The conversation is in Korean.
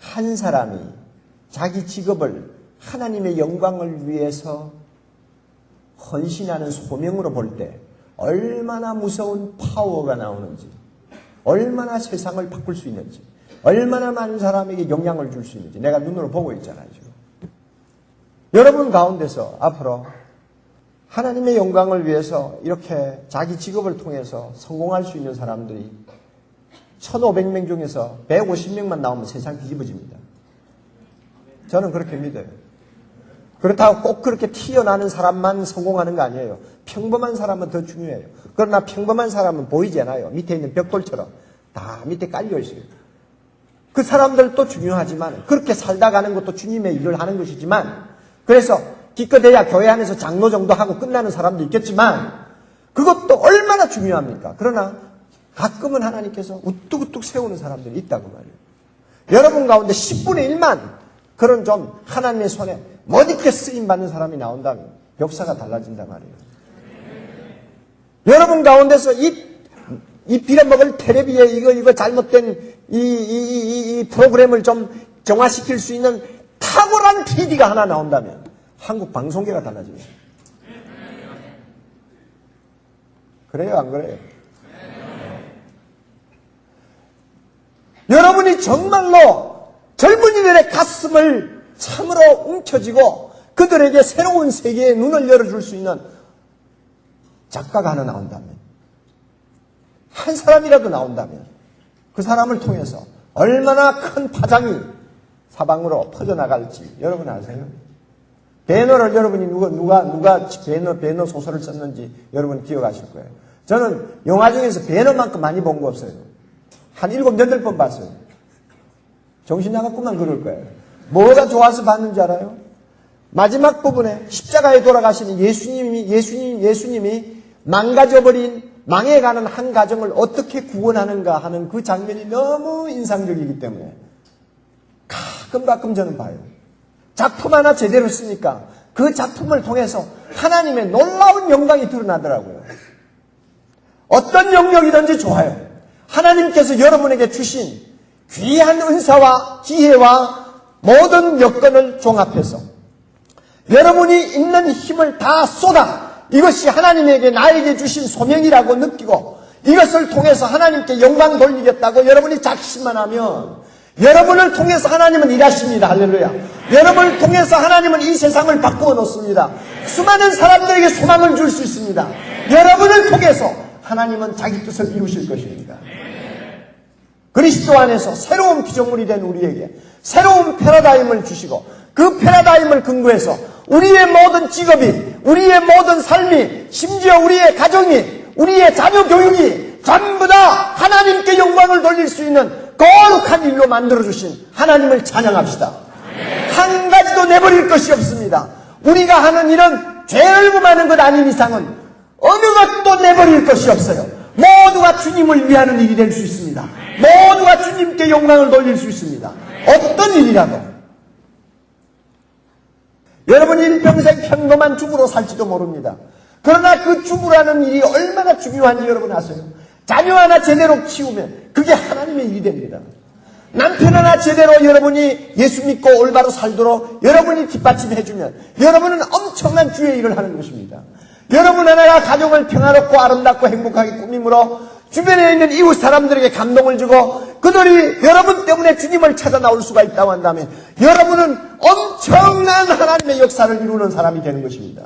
한 사람이 자기 직업을 하나님의 영광을 위해서 헌신하는 소명으로 볼 때 얼마나 무서운 파워가 나오는지, 얼마나 세상을 바꿀 수 있는지, 얼마나 많은 사람에게 영향을 줄 수 있는지 내가 눈으로 보고 있잖아요. 여러분 가운데서 앞으로 하나님의 영광을 위해서 이렇게 자기 직업을 통해서 성공할 수 있는 사람들이 1500명 중에서 150명만 나오면 세상 뒤집어집니다. 저는 그렇게 믿어요. 그렇다고 꼭 그렇게 튀어나는 사람만 성공하는 거 아니에요. 평범한 사람은 더 중요해요. 그러나 평범한 사람은 보이지 않아요. 밑에 있는 벽돌처럼 다 밑에 깔려 있어요. 그 사람들도 중요하지만 그렇게 살다 가는 것도 주님의 일을 하는 것이지만 그래서 기껏해야 교회 안에서 장로 정도 하고 끝나는 사람도 있겠지만 그것도 얼마나 중요합니까? 그러나 가끔은 하나님께서 우뚝우뚝 세우는 사람들이 있다고 말이에요. 여러분 가운데 10분의 1만 그런 좀 하나님의 손에 멋있게 쓰임 받는 사람이 나온다면 역사가 달라진단 말이에요. 여러분 가운데서 이, 이 빌어먹을 텔레비에 이거, 이거 잘못된 이, 이, 이, 이 프로그램을 좀 정화시킬 수 있는 탁월한 PD가 하나 나온다면 한국 방송계가 달라집니다. 그래요, 안 그래요? 여러분이 정말로 젊은이들의 가슴을 참으로 움켜쥐고 그들에게 새로운 세계의 눈을 열어줄 수 있는 작가가 하나 나온다면, 한 사람이라도 나온다면, 그 사람을 통해서 얼마나 큰 파장이 사방으로 퍼져나갈지 여러분 아세요? 배너를 여러분이 누가, 누가, 누가 배너, 배너 소설을 썼는지 여러분 기억하실 거예요. 저는 영화 중에서 배너만큼 많이 본 거 없어요. 한 일곱, 여덟 번 봤어요. 정신 나갔구만 그럴 거예요. 뭐가 좋아서 봤는지 알아요? 마지막 부분에 십자가에 돌아가시는 예수님이, 예수님, 예수님이 망가져버린 망해가는 한 가정을 어떻게 구원하는가 하는 그 장면이 너무 인상적이기 때문에 가끔 가끔 저는 봐요. 작품 하나 제대로 쓰니까 그 작품을 통해서 하나님의 놀라운 영광이 드러나더라고요. 어떤 영역이든지 좋아요. 하나님께서 여러분에게 주신 귀한 은사와 기회와 모든 여건을 종합해서 여러분이 있는 힘을 다 쏟아 이것이 하나님에게 나에게 주신 소명이라고 느끼고 이것을 통해서 하나님께 영광 돌리겠다고 여러분이 작심만 하면 여러분을 통해서 하나님은 일하십니다. 할렐루야. 여러분을 통해서 하나님은 이 세상을 바꾸어 놓습니다. 수많은 사람들에게 소망을 줄 수 있습니다. 여러분을 통해서 하나님은 자기 뜻을 이루실 것입니다. 그리스도 안에서 새로운 피조물이 된 우리에게 새로운 패러다임을 주시고 그 패러다임을 근거해서 우리의 모든 직업이, 우리의 모든 삶이, 심지어 우리의 가정이, 우리의 자녀 교육이 전부 다 하나님께 영광을 돌릴 수 있는 거룩한 일로 만들어주신 하나님을 찬양합시다. 한 가지도 내버릴 것이 없습니다. 우리가 하는 일은 죄를 범하는 것 아닌 이상은 어느 것도 내버릴 것이 없어요. 모두가 주님을 위하는 일이 될 수 있습니다. 모두가 주님께 영광을 돌릴 수 있습니다. 어떤 일이라도. 여러분이 일평생 평범한 주부로 살지도 모릅니다. 그러나 그 주부라는 일이 얼마나 중요한지 여러분 아세요? 자녀 하나 제대로 키우면 그게 하나님의 일이 됩니다. 남편 하나 제대로 여러분이 예수 믿고 올바로 살도록 여러분이 뒷받침해주면 여러분은 엄청난 주의 일을 하는 것입니다. 여러분 하나가 가족을 평화롭고 아름답고 행복하게 꾸밈으로 주변에 있는 이웃 사람들에게 감동을 주고 그들이 여러분 때문에 주님을 찾아 나올 수가 있다고 한다면 여러분은 엄청난 하나님의 역사를 이루는 사람이 되는 것입니다.